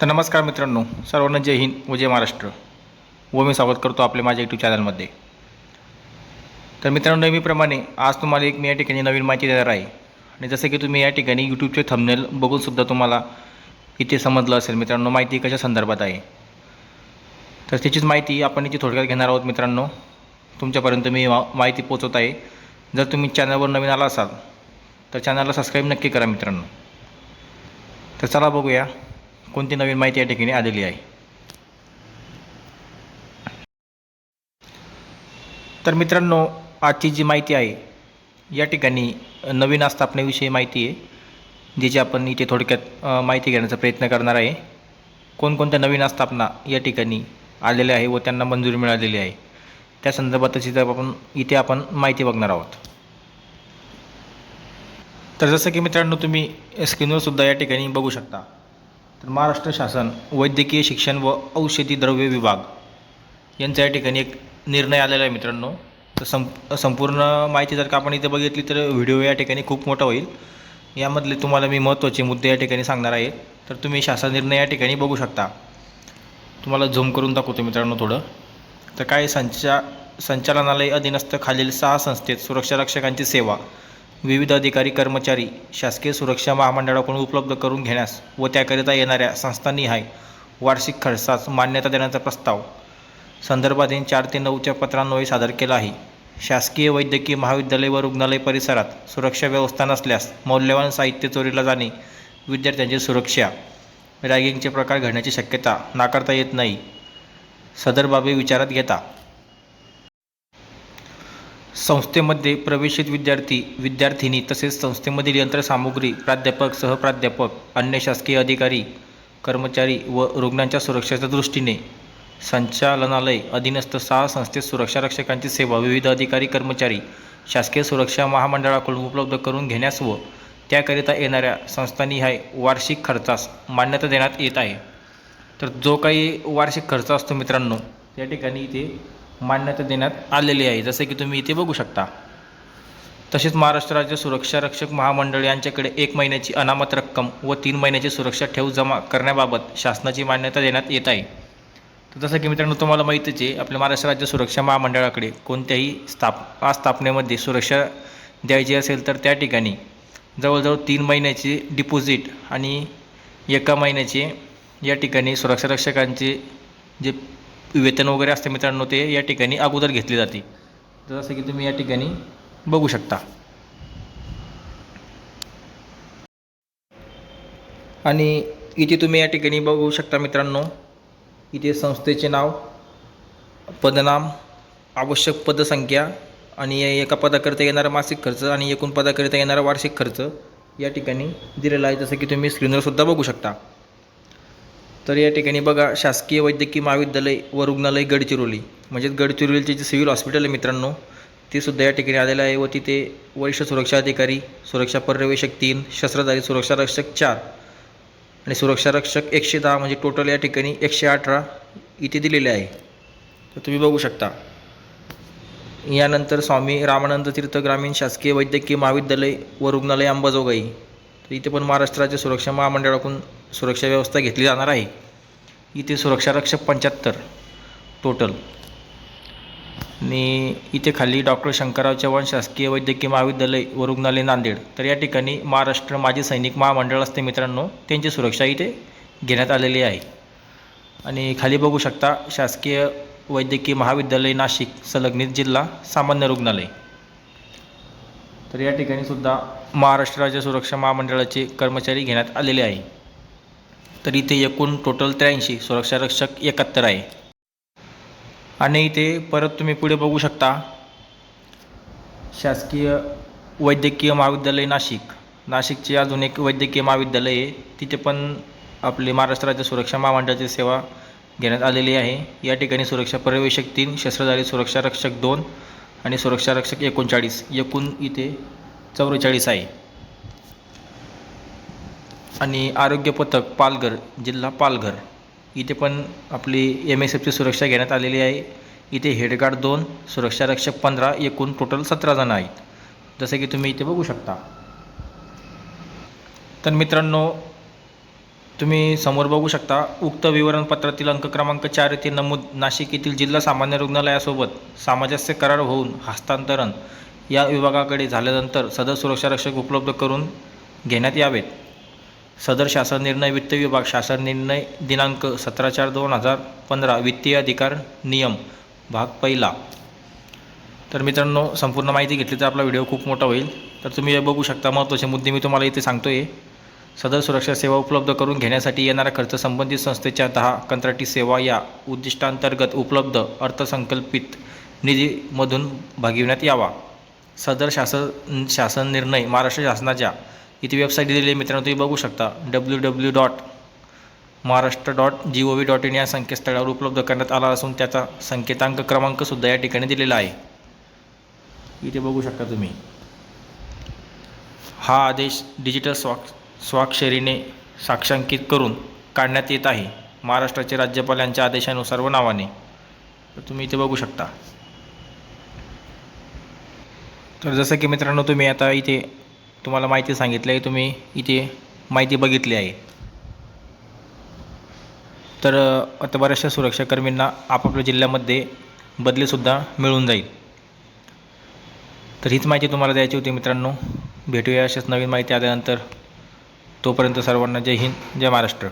तर नमस्कार मित्रांनो सर्वांना जय हिंद व जय महाराष्ट्र. व मी स्वागत करतो आपल्या माझ्या यूट्यूब चॅनलमध्ये तर मित्रांनो नेहमीप्रमाणे आज तुम्हाला एक मी या ठिकाणी नवीन माहिती देणार आहे. आणि जसं की तुम्ही या ठिकाणी यूट्यूबचे थंबनेल बघूनसुद्धा तुम्हाला इथे समजलं असेल मित्रांनो माहिती कशा संदर्भात आहे. तर त्याचीच माहिती आपण इथे थोडक्यात घेणार आहोत मित्रांनो. तुमच्यापर्यंत मी मा- माहिती पोचवत आहे. जर तुम्ही चॅनलवर नवीन आला असाल तर चॅनलला सबस्क्राईब नक्की करा मित्रांनो. तर चला बघूया. कोणती नवीन माहिती या ठिकाणी आलेली आहे? तर मित्रांनो आजची जी माहिती आहे या ठिकाणी नवीन आस्थापनेविषयी माहिती आहे ज्याची आपण इथे थोडक्यात माहिती घेण्याचा प्रयत्न करणार आहे. कोणकोणत्या नवीन आस्थापना या ठिकाणी आलेल्या आहे व त्यांना मंजुरी मिळालेली आहे? त्या संदर्भातची जर आपण इथे आपण माहिती बघणार आहोत. तर जसं की मित्रांनो तुम्ही स्क्रीनवर सुद्धा या ठिकाणी बघू शकता. तर महाराष्ट्र शासन वैद्यकीय शिक्षण व औषधी द्रव्य विभाग यांचा या ठिकाणी एक निर्णय आलेला आहे मित्रांनो. तर सं संपूर्ण माहिती जर का आपण इथे बघितली तर व्हिडिओ या ठिकाणी खूप मोठा होईल. यामधले तुम्हाला मी महत्त्वाचे मुद्दे या ठिकाणी सांगणार आहे. तर तुम्ही शासन निर्णय या ठिकाणी बघू शकता. तुम्हाला झूम करून दाखवतो मित्रांनो थोडं. तर काय संचा संचालनालय अधीनस्थ खालील सहा संस्थेत सुरक्षा रक्षकांची सेवा विविध अधिकारी कर्मचारी शासकीय सुरक्षा महामंडळाकडून उपलब्ध करून घेण्यास व त्याकरिता येणाऱ्या संस्थानिहाय वार्षिक खर्चास मान्यता देण्याचा प्रस्ताव संदर्भाधीन चार ते नऊच्या पत्रान्वये सादर केला आहे. शासकीय वैद्यकीय महाविद्यालय व रुग्णालय परिसरात सुरक्षा व्यवस्था नसल्यास मौल्यवान साहित्य चोरीला जाणे विद्यार्थ्यांची सुरक्षा रॅगिंगचे प्रकार घडण्याची शक्यता नाकारता येत नाही सदर बाबी विचारात घेता संस्थेमध्ये प्रवेशित विद्यार्थी विद्यार्थिनी तसेच संस्थेमधील यंत्रसामुग्री प्राध्यापक सहप्राध्यापक अन्य शासकीय अधिकारी कर्मचारी व रुग्णांच्या सुरक्षेच्या दृष्टीने संचालनालय अधीनस्थ सहा संस्थेत सुरक्षा रक्षकांची सेवा विविध अधिकारी कर्मचारी शासकीय सुरक्षा महामंडळाकडून उपलब्ध करून घेण्यास व त्याकरिता येणाऱ्या संस्थानिहाय वार्षिक खर्चास मान्यता देण्यात येत आहे. तर जो काही वार्षिक खर्च असतो मित्रांनो त्या ठिकाणी इथे मान्यता देण्यात आलेली आहे. जसं की तुम्ही इथे बघू शकता. तसेच महाराष्ट्र राज्य सुरक्षा रक्षक महामंडळ यांच्याकडे एक महिन्याची अनामत रक्कम व तीन महिन्याची सुरक्षा ठेव जमा करण्याबाबत शासनाची मान्यता देण्यात येत आहे. तर जसं की मित्रांनो तुम्हाला माहितीच आहे आपल्या महाराष्ट्र राज्य सुरक्षा महामंडळाकडे कोणत्याही स्थाप स्थापनेमध्ये सुरक्षा द्यायची असेल तर त्या ठिकाणी जवळजवळ तीन महिन्याची डिपॉझिट आणि एका महिन्याचे या ठिकाणी सुरक्षा रक्षकांचे जे वेतन वगैरे असते मित्रांनो ते या ठिकाणी अगोदर घेतले जाते. जसं की तुम्ही या ठिकाणी बघू शकता. आणि इथे तुम्ही या ठिकाणी बघू शकता मित्रांनो इथे संस्थेचे नाव पदनाम आवश्यक पदसंख्या आणि एका पदाकरिता येणारा मासिक खर्च आणि एकूण पदाकरिता येणारा वार्षिक खर्च या ठिकाणी दिलेला आहे. जसं की तुम्ही स्क्रीनवरसुद्धा बघू शकता. तर या ठिकाणी बघा शासकीय वैद्यकीय महाविद्यालय व रुग्णालय गडचिरोली म्हणजेच गडचिरोलीचे जे सिव्हिल हॉस्पिटल आहे मित्रांनो ते सुद्धा या ठिकाणी आलेलं आहे व तिथे वरिष्ठ सुरक्षा अधिकारी सुरक्षा पर्यवेक्षक तीन शस्त्रधारी सुरक्षा रक्षक चार आणि सुरक्षा रक्षक एकशे दहा म्हणजे टोटल या ठिकाणी एकशे अठरा इथे दिलेले आहे. तर तुम्ही बघू शकता. यानंतर स्वामी रामानंद तीर्थ ग्रामीण शासकीय वैद्यकीय महाविद्यालय व रुग्णालय अंबाजोगाई. तर इथे पण महाराष्ट्र राज्य सुरक्षा महामंडळाकडून सुरक्षा व्यवस्था घेतली जाणार आहे. इथे सुरक्षा रक्षक पंच्याहत्तर टोटल आणि इथे खाली डॉक्टर शंकरराव चव्हाण शासकीय वैद्यकीय महाविद्यालय व रुग्णालय नांदेड. तर या ठिकाणी महाराष्ट्र माजी सैनिक महामंडळ असते मित्रांनो त्यांची सुरक्षा इथे घेण्यात आलेली आहे. आणि खाली बघू शकता शासकीय वैद्यकीय महाविद्यालय नाशिक संलग्नित जिल्हा सामान्य रुग्णालय. तर या ठिकाणी सुद्धा महाराष्ट्र राज्य सुरक्षा महामंडळाचे कर्मचारी घेण्यात आलेले आहे. तर इथे एकूण टोटल त्र्याऐंशी सुरक्षा रक्षक एकाहत्तर आहे. आणि इथे परत तुम्ही पुढे बघू शकता शासकीय वैद्यकीय महाविद्यालय नाशिक. नाशिकचे अजून एक वैद्यकीय महाविद्यालय आहे. तिथे पण आपले महाराष्ट्र राज्य सुरक्षा महामंडळाची सेवा घेण्यात आलेली आहे. या ठिकाणी सुरक्षा पर्यवेक्षक तीन शस्त्रधारी सुरक्षा रक्षक दोन आणि सुरक्षा रक्षक एकोणचाळीस एकूण इथे चौवेचाळीस आहे. आणि आरोग्य पथक पालघर जिल्हा पालघर. इथे पण आपली एम एस एफची सुरक्षा घेण्यात आलेली आहे. इथे हेडगार्ड दोन सुरक्षा रक्षक पंधरा एकूण टोटल सतरा जण आहेत. जसं की तुम्ही इथे बघू शकता. तर मित्रांनो तुम्ही समोर बघू शकता उक्त विवरणपत्रातील अंक क्रमांक चार येथे नमूद नाशिक येथील जिल्हा सामान्य रुग्णालयासोबत सामंजस्य करार होऊन हस्तांतरण या विभागाकडे झाल्यानंतर सदर सुरक्षा रक्षक उपलब्ध करून घेण्यात यावेत. सदर शासन निर्णय वित्त विभाग शासन निर्णय दिनांक सतरा चार दोन हजार पंधरा वित्तीय अधिकार नियम भाग पहिला. तर मित्रांनो संपूर्ण माहिती घेतली तर आपला व्हिडिओ खूप मोठा होईल. तर तुम्ही हे बघू शकता महत्त्वाचे मुद्दे मी तुम्हाला इथे सांगतो आहे सदर सुरक्षा सेवा उपलब्ध करून घेण्यासाठी येणारा खर्च संबंधित संस्थेच्या दहा कंत्राटी सेवा या उद्दिष्टांतर्गत उपलब्ध अर्थसंकल्पित निधीमधून भागविण्यात यावा. सदर शासन शासन निर्णय महाराष्ट्र शासनाच्या इथे वेबसाईट दिलेली मित्रांनो तुम्ही बघू शकता. W W dot Maharashtra dot G O V dot in या संकेतस्थळावर उपलब्ध करण्यात आला असून त्याचा संकेतांक क्रमांकसुद्धा या ठिकाणी दिलेला आहे. इथे बघू शकता तुम्ही. हा आदेश डिजिटल स्वाक् स्वाक्षरीने साक्षांकित करून काढण्यात येत आहे. महाराष्ट्राचे राज्यपाल यांच्या आदेशानुसार व नावाने. तर तुम्ही इथे बघू शकता. तर जसं की मित्रांनो तुम्ही आता इथे तुम्हाला माहिती सांगितली आहे तुम्ही इथे माहिती बघितली आहे. तर आता बऱ्याचशा सुरक्षाकर्मींना आपापल्या जिल्ह्यामध्ये बदलीसुद्धा मिळून जाईल. तर हीच माहिती तुम्हाला द्यायची होती मित्रांनो. भेटूया अशाच नवीन माहिती आल्यानंतर. तोपर्यंत सर्वांना जय हिंद जय महाराष्ट्र.